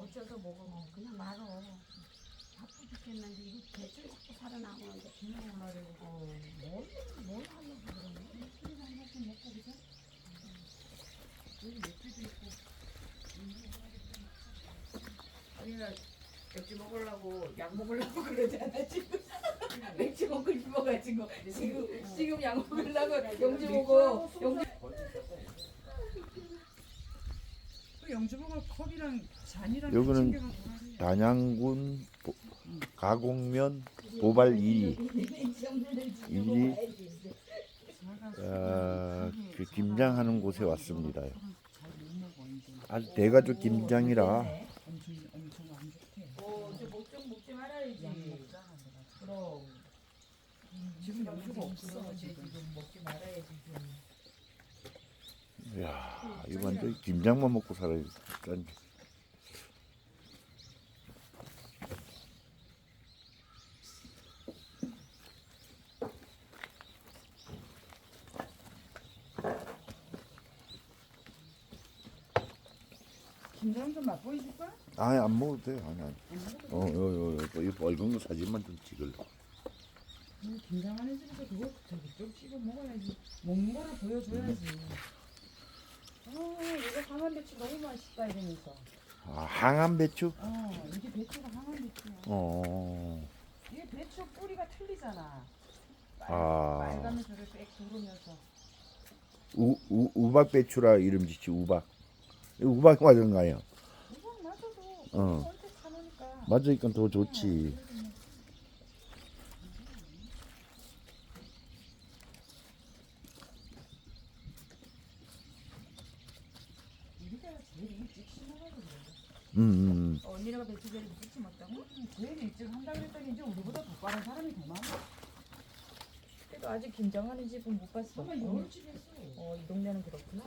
어쩌서 먹어. 그냥 말어. 바쁘 죽겠는데 이거 대출 자꾸 살아나오는데 그냥 말이고 뭘, 뭘 하려고 그러네. 술이나 한 잔씩 먹고 그죠? 여기 맥주도 있고 아니나 맥주 먹으려고 약 먹으려고 그러잖아 지금 맥주 먹고 싶어가지고 지금 지금 약 먹으려고 영주 보고 영주 또 영주보가 컵이랑 잔이랑 여기는. 단양군 보- 가곡면 보발 1위 일이 사가서 어, 그 김장하는 곳에 왔습니다. 아주 대가족 김장이라 지금 영주가 없어 지금 먹지 말아야지 좀 야 이거 완전 김장만 먹고 살아야 짠. 김장 좀 맛보여줄 거야? 아예 안 먹어도 돼. 아니 아니. 어, 요, 요, 요, 이 빨간 거 사진만 좀 찍을래. 음, 김장하는 집에서 그거 저기 좀 씹어 먹어야지 먹는 거를 보여줘야지 아 이거 항암 배추 너무 맛있다 이러면서 아, 항암 배추? 어 이게 배추가 항암 배추야 어. 이게 배추 뿌리가 틀리잖아 빨, 아. 빨간 줄을 빽 두르면서 우, 우, 우박 배추라 이름 짓지 우박. 이거 우박 맞은가요? 이건 맞아도 어. 언제 사놓으니까 맞으니까 더 좋지. 우리가 제일 일찍 심어가지고 그래 음, 음. 언니네가 배추제를 먹지 못다고? 음, 제일 일찍 한다 그랬더니 이제 우리보다 더 빠른 사람이 더 많아. 그래도 아직 김장하는 집은 못 봤어. 정말 열집 했어. 어이 동네는 그렇구나.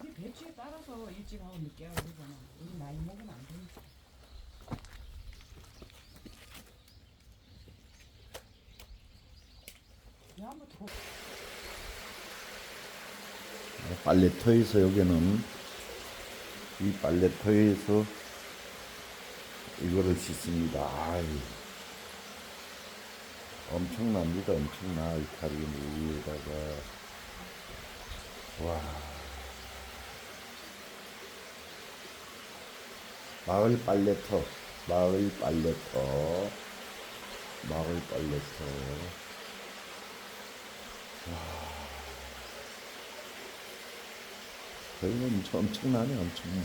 우리 배추에 따라서 일찍 하고 늦게 하고 그러잖아. 우리 나이 먹으면 안 되니까. 야, 한번 더. 빨래터에서 여기는 이 빨래터에서 이거를 씻습니다. 아이. 엄청납니다. 엄청나. 이 칼이 위에다가. 와. 마을 빨래터. 마을 빨래터. 마을 빨래터. 저 희는 엄청, 엄청나네, 엄청나.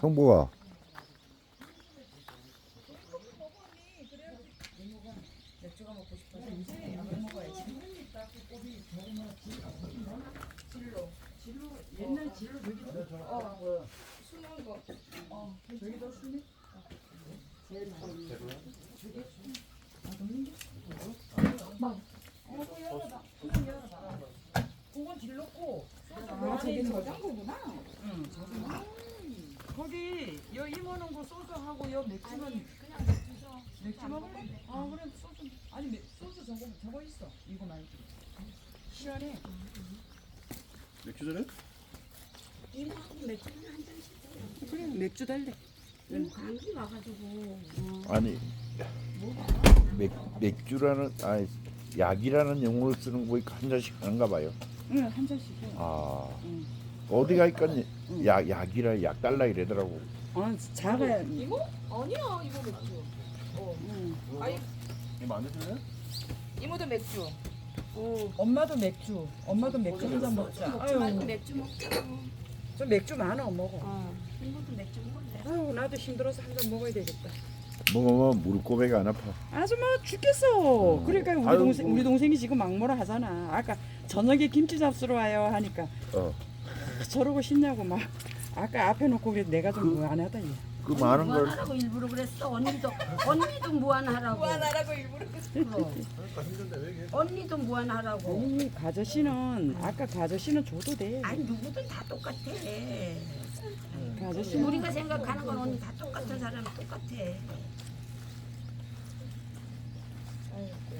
성보가 맥주가 먹고 싶어서 진로 옛날 진로 저기도 어 숨은 거 어, 저기도 숨이 제일 많이 저기 숨. 아, 넣는 게? 막. 어, 열어봐. 그거 열어봐. 그건 질렀고. 아, 저게 저장고 7월에 맥주 전에? 일하고 맥주 한 잔씩 달래. 맥주 달래. 너무 감기 와가지고 아니 맥, 맥주라는 아 약이라는 용어를 쓰는 거에 한 잔씩 하는가 봐요. 응 한 잔씩. 아 응. 어디 가니까 약 약이라 약 달라 이러더라고. 어 작아. 음. 이거? 아니야 이거 맥주. 어. 응. 아니 이거 만드실래? 이모도 맥주. 엄마도 맥주 엄마도 맥주 한 잔 먹자 먹지 말고 아유 맥주 먹자고. 저 맥주 많아 먹어 어. 이모도 맥주 먹을래. 아유 나도 힘들어서 한 잔 먹어야 되겠다 먹으면 무릎고배가 안 아파. 아줌마 죽겠어. 그러니까 우리 아유, 동생 뭐. 우리 동생이 지금 막모라 하잖아. 아까 저녁에 김치 잡수러 와요 하니까 어. 저러고 싶냐고 막 아까 앞에 놓고 그래 내가 좀뭐안 하다 얘. 그 많은 걸 무한하라고 일부러 그랬어. 언니도 언니도 무한하라고. 무한하라고 일부러 그럼. 언니도 무한하라고. 언니 가저씨는 아까 가저씨는 줘도 돼. 아니 누구든 다 똑같아. 가저씨는 우리가 생각하는 건 언니 다 똑같은 사람이 똑같아.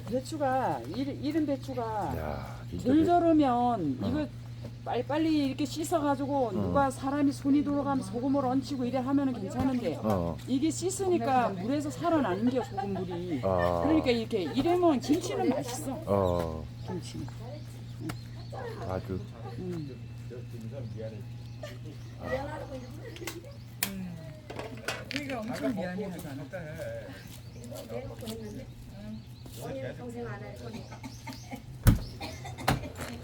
배추가 일, 이른 배추가 야 진짜 그- 절으면 이거 빨리빨리 이렇게 씻어가지고 누가 사람이 손이 돌아가면 소금을 얹히고 이래 하면은 괜찮은데 어. 이게 씻으니까 물에서 살아나는 게 소금물이 아. 그러니까 이렇게 이러면 김치는 맛있어 어 김치 아주 음. 그러니까 엄청 미안해 하잖아 언니는 평생 안할 거니까.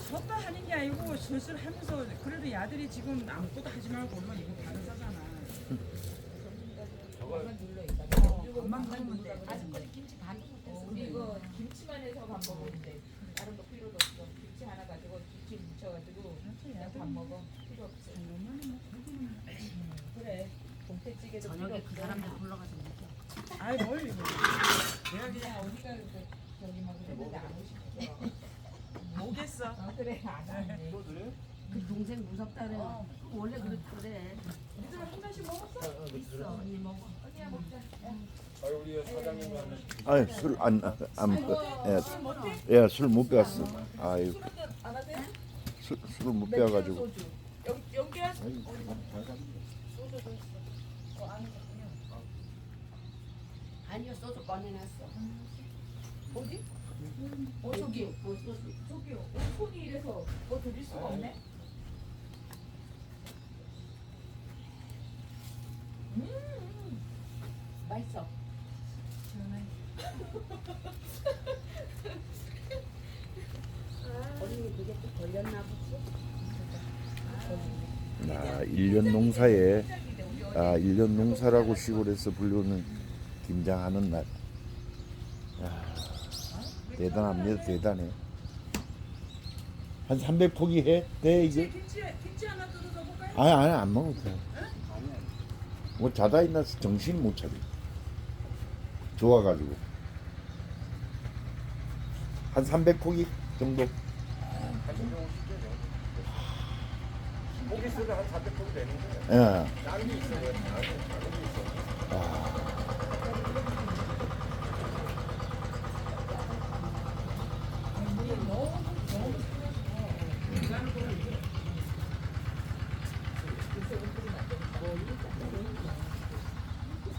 섰다 하는 게 아니고 슬슬 하면서 그래도 야들이 지금 아무것도 하지 말고 얼마 이거 받아 사잖아. 밥만 먹으면 돼. 우리 이거 김치만 해서 밥돼 다른 거 필요도 없어. 김치 하나 가지고 김치 묻혀가지고 그냥 밥 먹어. 필요 없어. 그래. 동태찌개도 필요 저녁에 그 없어. 사람들 불러가서 먹자. 아이 뭘 이거. 내가 그냥 어디가 그 저기 막 그랬는데 안 오시죠? 뭐 겠어. 아 그래. 안 왔네 그 동생 무섭다 그래. 원래 그렇다 그래. 니들 한 잔씩 먹었어? 있어. 언니 먹어. 언니야 먹자. 아유 술안안예술 못 빼왔어. 아유? 술술못 소주. 수 아니요 소주 꺼내놨어. 어디? 어 저기 어 소주. 저기요 어, 손이 이래서 뭐 드릴 수가 없네 음 맛있어. 언니 그게 또 걸렸나 보지? 아, 1년 농사에 아, 1년 농사라고 시골에서 불리는 김장하는 날. 야, 대단합니다. 대단해. 한 300포기 해? 돼 이게? 김치 김치 하나 뜯어서 볼까요? 아니 아니 안 먹어도 돼. 뭐 자다 일어나서 정신 못 차려. 좋아가지고. 한 300포기 정도. 고기 쓰면 한 400포기 되는데 예.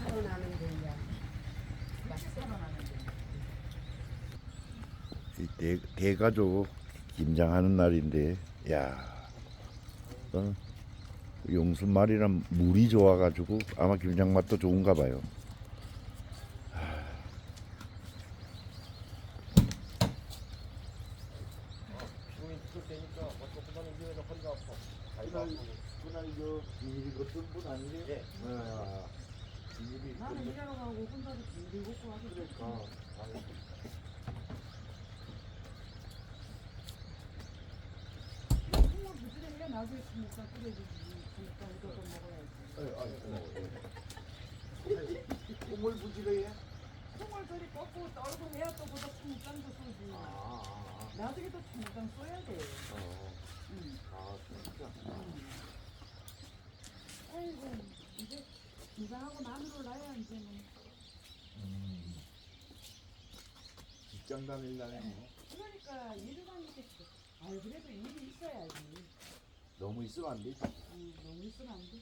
살아나는 데야. 이 대, 대가족 김장하는 날인데, 야, 어, 용순 말이랑 물이 좋아가지고 아마 김장 맛도 좋은가 봐요. 기분이 부족되니까 조금만 움직여서 허리가 아파. 다리가 아프고. 그날 저 비닐이 걷던 분 아니에요? 예. 비닐이 나는 일하러 가고 혼자서 비밀 먹고 와서 그래 콩을 부지런히 나중에 주니까 끓여주지 그러니까 이것도 먹어야지 꿈을 부지런해. 콩을 저리 꺾고 떨고 해야 또 보다 청국장도 쏘지. 나중에 또 청국장 쏘야 돼. 응. 아이고 이제 김장하고 마늘을 놔야 이제는 직장 다닐 날에 뭐 그러니까 일을 하니겠지 아유 그래도 일이 있어야지. 너무 있으면 안 되지. 응, 너무 있으면 안 돼.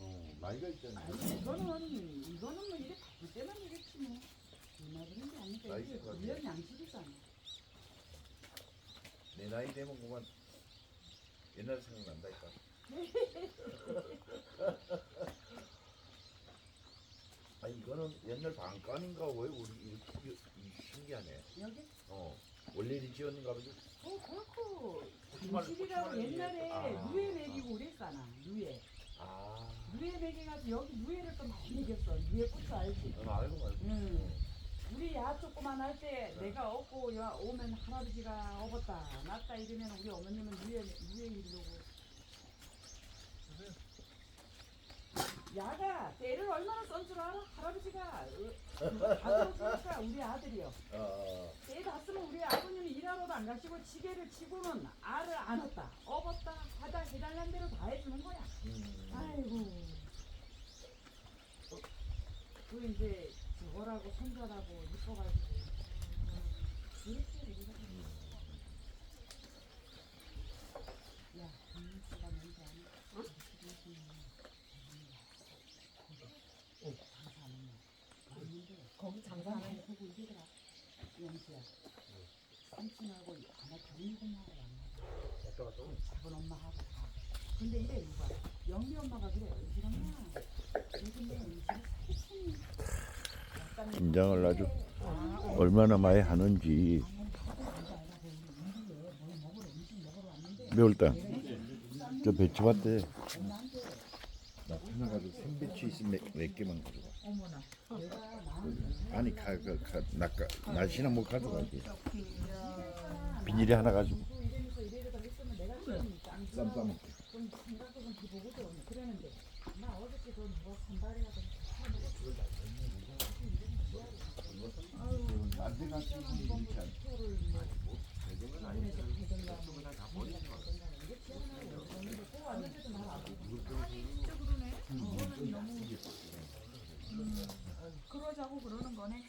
어, 나이가 있잖아. 아니 이거는 이거는 뭐 이게 바 쁠 때만 이랬지 뭐. 얼마 그런 게 아니까 이게 양식이잖아. 내 나이 되면 그만 옛날 생각난다니까. 아 이거는 옛날 방간인가? 왜 우리 이렇게 이- 신기하네. 여기? 어. 원래 지었는가 보지. 어 그렇고. 양식이라고 옛날에 아. 누에 먹이고 그랬잖아 누에 아, 누에 먹여가지고 여기 누에를 또 많이 먹였어 누에 꽃도 알지 넌 알고 말고. 응. 우리 야 조그만 할 때 내가 업고 야 오면 할아버지가 업었다 낫다 이러면 우리 어머님은 누에 누에 이러고 야가 때를 얼마나 썬 줄 알아? 할아버지가 아들었으니까 우리 아들이요. 어, 때 갔으면 우리 아버님이 일하러도 안 가시고 지게를 치고는 알을 안었다, 업었다, 하다 해달라는 대로 다 해주는 거야. 음. 아이고. 그 이제 저거라고 손자라고 이뻐가지고. 야, 김치가 뭔지 아니? 거기 장사하는 거고 이게더라. 영수야. 삼촌하고 아마 경리고마하고 만나. 작은 엄마하고 다. 근데 이래 이거 영미 엄마가 그래. 우리 엄마. 요즘에 음식을 살찐. 약간 김장을 아주 얼마나 많이 하는지 매울당 저 배추밭 때 나타나가지고 생배추 있으면 몇, 몇 개만 마음 아니 가, 가, 가, 나, 날씨나 못 가져가지. 비닐에 하나 가지고. 이러면서 이래저래 했으면 내가 좀쌈 싸먹게 좀 생각도 좀 해보거든. 그러는데 나 어저께 그뭐 산발이라 좀 안돼 가지 이렇게 안 그러자고 그러는 거네.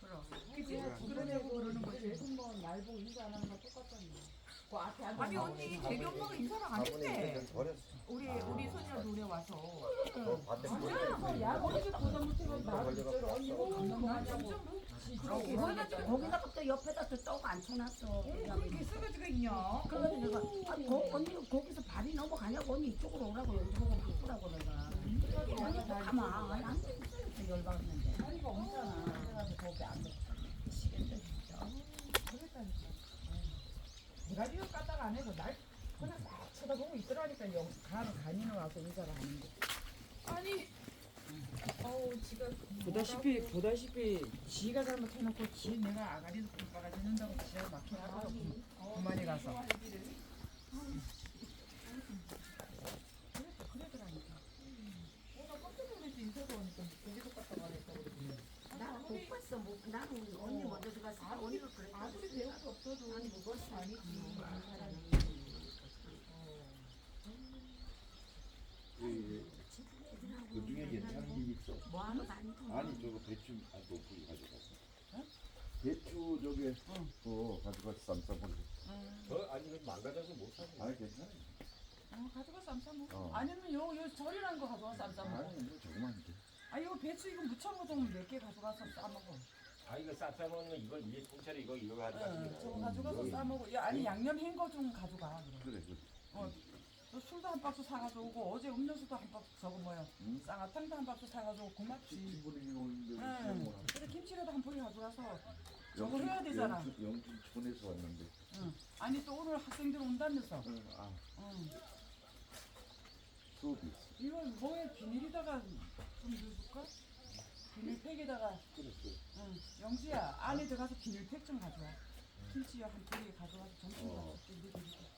그럼. 그치? 그러냐고 그러는 거지. 무슨 뭐 날보고 인사 안 하는 거 똑같잖아. 그 앞에 앉 아. 아니 언니 대기 엄마가 인사를 안 했대. 우리 우리 손녀 노래 와서. 야, 어제 보다 못해서 나도 이쪽으로 언니 뭐 하냐고. 그렇게 거기다 거기다가 또 옆에다 또떡 앉혀놨어. 그렇게 쓰가지가 있냐? 그래서 내가 아, 거, 언니 거기서 발이 넘어가냐고 언니 이쪽으로 오라고 여기 보고 바꾸라고 내가. 언니 또 가만 아니 안 돼. 있어요. 열받았는데. 다리가 없잖아. 그래가지고 거기 안 돼. 미치겠네 진짜. 그랬다니까. 내가 이거 까다가 안 해도 날 그냥 딱 쳐다보고 있더라니까 영 간, 간이는 와서 인사를 하는데. 아니. 어우 지가 보다시피 보다시피 지가 잘못해놓고 지 내가 아가리도 굴바가 짓는다고 지가 막혀나가서 그만이 가서 그러더라니까 내가 깜짝 놀라서 인사가 오니까 갔다 가랬다 그러더니. 나는 못 봤어. 못, 나는 언니 먼저 들어갔어. 언니가 그랬어. 아무리 배울 게 없어도 아니, 그것이 아니지. 음, 이 사람이. 그 중에 괜찮은 게 있어 뭐 하는 많이 아니 저거 배추 아 높이 가져갔어. 배추 저게 어 가져가서 쌈 싸먹게 저 아니 이거 망가져서 못 사지. 아니 괜찮아 어 가져가 쌈 싸 먹어. 어. 아니면 요, 요 절이란 거 가져가 쌈 싸 먹어. 아니 이거 조금만 돼. 아 이거 배추 이거 무쳐먹어 좀몇개 가져가서 싸 먹어. 아 이거 쌈 싸먹는 이거 이게 통째로 이거 이거 가져가. 응 저거 가져가서 싸 먹어. 야 아니 양념 헹거 좀 가져가 그럼. 그래 그래. 어, 너 술도 한 박스 사가지고 오고 어제 음료수도 한 박스 저거 뭐야. 응? 쌍화탕도 한 박스 사가지고 고맙지. 오는데 응. 그래 김치라도 한 포기 가져가서 저거 해야 되잖아. 영춘 촌에서 왔는데. 응. 아니 또 오늘 학생들 온다면서. 응, 아. 응. 수업이 있어. 이거 뭐에 비닐에다가 좀 넣어줄까? 비닐팩에다가. 그랬어 응. 영주야 안에 들어가서 비닐팩 좀 가져와. 김치요 한 포기 가져가서 점심 어. 넣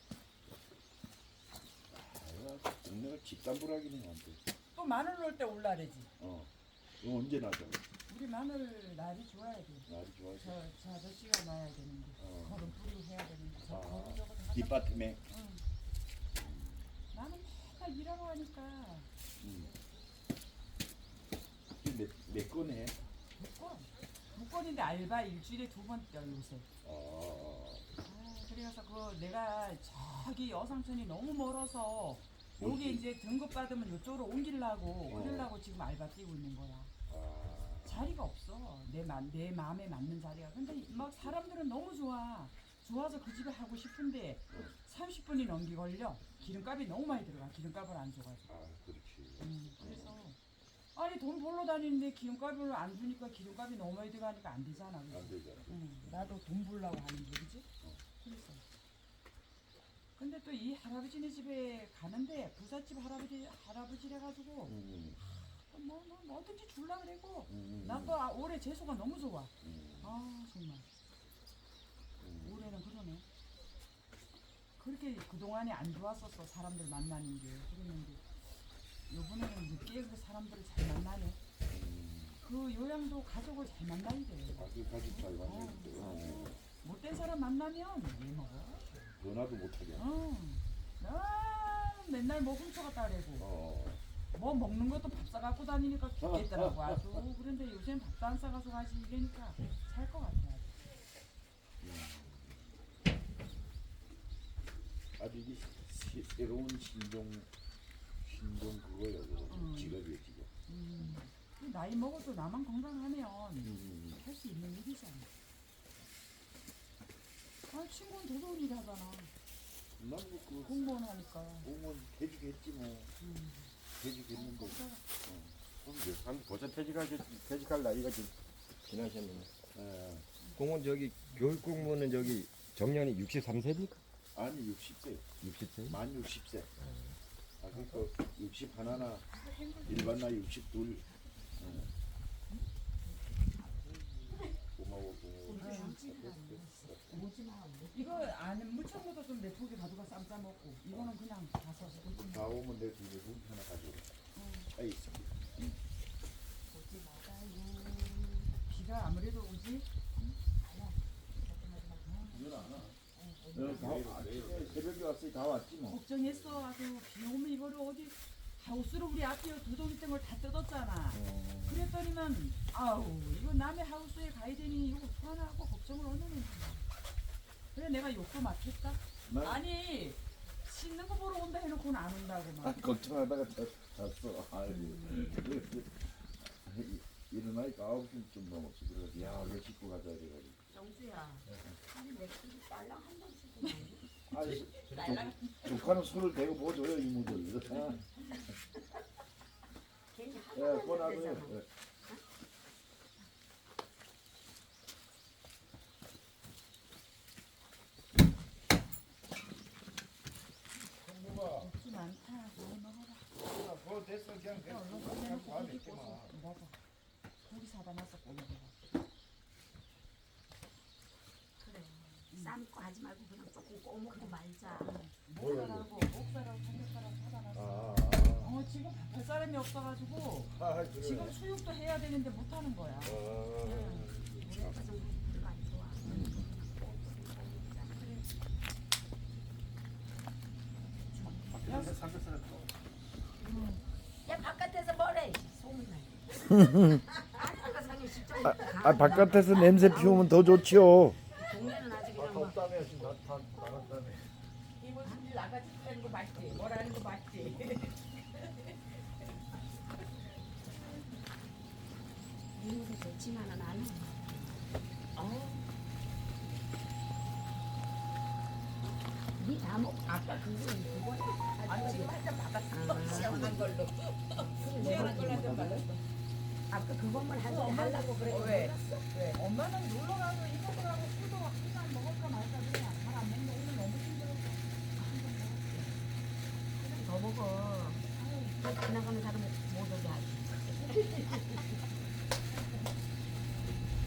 아 동네가 집단부라기는 안돼 또 마늘 넣을 때 올라래지. 어. 이거 언제 나죠? 우리 마늘 날이 좋아야 돼. 날이 좋아서 저, 저 아저씨가 놔야 되는데. 어. 거름 뿌리고 해야 되는데. 저 아. 저거 다 뒷밭에 응. 나는 맨날 일하러 가니까. 음. 몇, 몇 건해? 묶건? 묶건인데 알바 일주일에 두번 뛰어 요새. 아, 아, 그래서 그 내가 저기 여상천이 너무 멀어서 여기 이제 등급 받으면 이쪽으로 옮기려고 어. 그러려고 지금 알바 뛰고 있는 거야. 아, 자리가 없어. 내, 마, 내 마음에 맞는 자리가 근데 막 사람들은 너무 좋아. 좋아서 그 집에 하고 싶은데 30분이 넘게 걸려 기름값이 너무 많이 들어가. 기름값을 안 줘가지고. 아, 그렇지. 음, 그래서 아니 돈 벌러 다니는데 기름값을 안 주니까 기름값이 너무 많이 들어가니까 안 되잖아 그래서. 안 되잖아. 응, 나도 돈 벌려고 하는 얘기지? 그래서 근데 또 이 할아버지네 집에 가는데 부잣집 할아버지 할아버지래 가지고 음, 뭐, 뭐 뭐든지 줄라 그래고 음, 나또 아, 올해 재수가 너무 좋아 음, 아 정말 음. 올해는 그러네 그렇게 그동안에 안 좋았었어 사람들 만나는 게 그랬는데 요번에는 늦게 지역에서 사람들을 잘 만나네. 그 요양도 가족을 잘 만나야 돼. 아그 가족 잘 만나는데 어. 못된 사람 만나면 왜 먹어? 전화도 못하게 하네. 어. 아, 맨날 뭐 훔쳐갔다 그래고 어. 뭐 먹는 것도 밥 싸갖고 다니니까 죽겠더라고 아주 그런데 요새는 밥도 안 싸가서 가지 이러니까 살 것 같아 아주 이게 시- 새로운 신종 신종 그거예요. 그거. 음. 직업이에요 지금. 음. 나이 먹어도 나만 건강하면 음. 할 수 있는 일이잖아 아 친구는 더 좋은 일 하잖아 난 뭐 그 공무원 하니까 공무원 퇴직했지 뭐. 음. 퇴직했는데. 한 벌써 퇴직할 퇴직할 나이가 좀 지나셨네요. 예. 공무원 저기 교육 공무원은 저기 정년이 63세입니까? 아니 60세. 60세? 만 60세. 아 그러니까 60 하나나 일반 나이 62. 고마워 고마워. 이거 안에 물청보다 좀 내포게 가져가 쌈 싸 먹고. 이거는 그냥 가서 오지 다 오면 내 뒤에 문 하나 가지고. 차에 있어. 비가 아무래도 오지? 새벽에 왔으니 다 왔지 뭐. 걱정했어. 아주 비 오면 이거를 어디 하우스를 우리 앞에 두 동이 땡을 다 뜯었잖아. 그랬더니만 아우 이거 남의 하우스에 가야 되니 이거 불안하고 걱정을 얼마나 했어 그래 내가 욕도 맞겠다 난 아니 씻는 거 보러 온다 해놓고는 안 온다고 아, 막 걱정하다가 잤- 잤어. 아이 일어나니까 아홉 시쯤 넘었어. 그래서 야 왜 씻고 가자 이래가지고. 정수야. 아니 맥주 딸랑 한 번씩. 아이 조카는 술을 대고 뭐 줘요 이모들. 괜히 예, 하나만. 되잖아. 예. 먹지 많다 많이 그거 됐어. 그냥 야, 얼른 꺼내놓고 고기 구워서 먹어 고기 사다 놨어 고기 그래. 삶고 하지 말고 그냥 조금 꼬먹고 말자. 목살하고 목살하고 삼겹살하고 사다 놨어. 아, 어 지금 할 사람이 없어가지고 아, 아 그래. 지금 수육도 해야 되는데 못 하는 거야. 아, 우리 가정 별로 안 좋아. 야 바깥에서 뭐래? 소문나. 아, 아 바깥에서 냄새 피우면 더 좋지요. 아까 그거 아니 지금 한잔 받았어. 아. 시원한 걸로. 시원한 걸로 한잔 받았어. 아까 그것만 하자 하려고 그래. 어, 왜? 왜? 엄마는 놀러 가서 이모들 하고 술도 한잔 먹을까 말까 그냥 잘안 먹는 오늘 너무 힘들었어. 더 먹어. 지나가는 사람 못 오게 하지.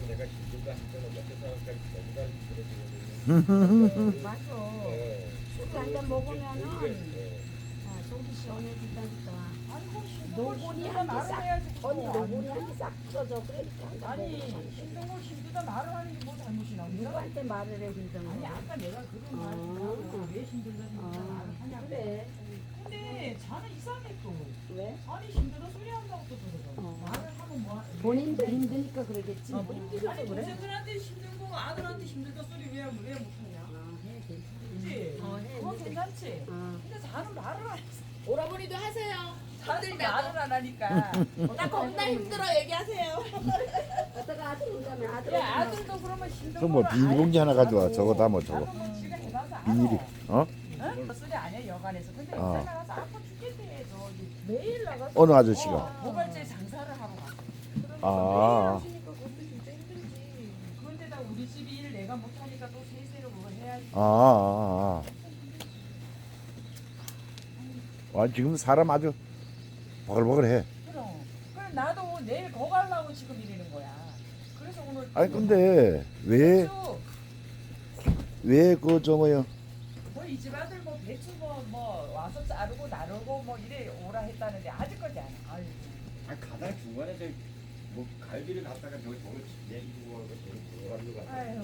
내가 힘들다 할 때는 몇개 사람까지 너무 다 그러시거든요. 맞아. 예. 술 한잔 먹으면은 노곤이 말을 싹. 언니 그거. 노곤이 한개 싹 풀어줘. 그러니까 한잔 아니. 힘든 걸 힘들다 말을 하는 게 뭐 잘못이나? 누구한테 말을 해 힘든 아니 거. 아까 내가 그런 어. 말을 왜 힘들다 힘들다 아, 말을 하냐고. 그래. 근데 자는 이상해 또. 왜? 아니 힘들다 소리 한다고 또 그러고. 어. 말을 하면 뭐? 본인도 힘드니까 그러겠지. 아, 뭐 아니. 동생들한테 힘들고 아들한테 힘들다 소리 왜, 왜 못하냐? 아, 해, 괜찮아. 그치? 어, 해. 그거 괜찮지? 어. 근데 자는 말을 안 해. 오라버니도 하세요. 자는 말을 안 하니까. 나 겁나 힘들어 얘기하세요. 어따가 아들 온다면 아들 야 오면 아들도 그러면 힘든 그뭐 걸 비닐봉지 하나 가져와. 저거 담아 저거. 뭐 알아. 비닐이. 어? 응? 그 소리 아니야 여관에서. 근데 어. 나가서 아파 죽겠대. 저기 매일 나가서. 어느 아저씨가. 어, 모발제 장사를 하러 가. 아. 하시니까 그것도 진짜 힘들지. 그런데다 우리 집이 일 내가 못하니까 또 세세로 그걸 해야지. 아, 아, 아. 와 지금 사람 아주 버글버글해. 그럼. 그럼 나도 내일 거 가려고 지금 이러는 거야. 그래서 오늘. 아니 근데 왜주왜그 저 뭐야 뭐이 집 아들 뭐 배추 뭐, 뭐 와서 자르고 나르고 뭐 이래 오라 했다는데 아직까지 안 해. 아유. 아 가다 중간에 저뭐 갈비를 갖다가 저기 저걸 내리고 하고 저기 가지고 가. 아유.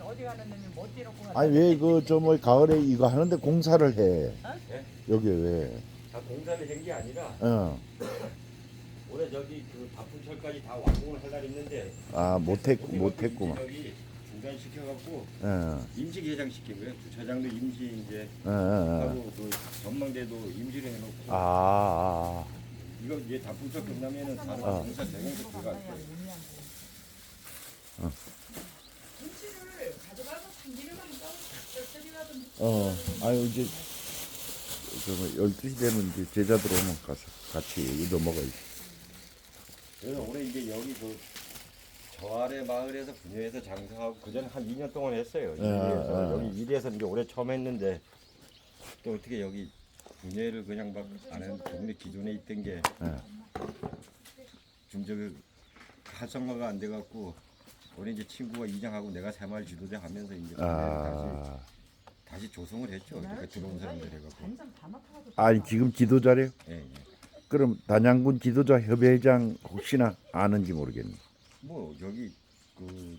어디 가는 놈이 못 뛰놓고 가서 아니 왜 그 저 뭐 가을에 이거 하는데 공사를 해? 예? 여기 왜? 다 공사를 한 게 아니라 어. 올해 저기 그 바풍철까지 다 완공을 할라 했는데 아 못했 못했구만. 저기 중단 시켜갖고 어. 임시 개장 시키고요. 주차장도 임시 이제 어. 하고 그 전망대도 임시로 해놓고 아, 아. 이거 이제 다풍철 끝나면은 다른 어. 공사 대공사 들어갈 거예요. 김치를 가져가서 참기름만 떠서 썰썰이라도 어. 아유 이제 저뭐 12시 되면 이제 제자들 오면 가서 같이 이거 먹어야지. 그래서 올해 이제 여기 그 저 아래 마을에서 분야에서 장사하고 그 전에 한 2년 동안 했어요. 예, 일에서 예. 여기 일에서 이제 올해 처음 했는데 또 어떻게 여기 분야를 그냥 막 안 하는 동네 기존에 있던 게좀 예. 저기 활성화가 안 돼갖고 올해 이제 친구가 이장하고 내가 새마을 지도자 하면서 이제 아. 다시 다시 조성을 했죠. 그러니까 들어온 사람들 해갖고 간장 다 맡아가지고 아니 지금 지도자래요? 예, 예. 그럼 단양군 지도자 협의회장 혹시나 아는지 모르겠네. 뭐 여기 그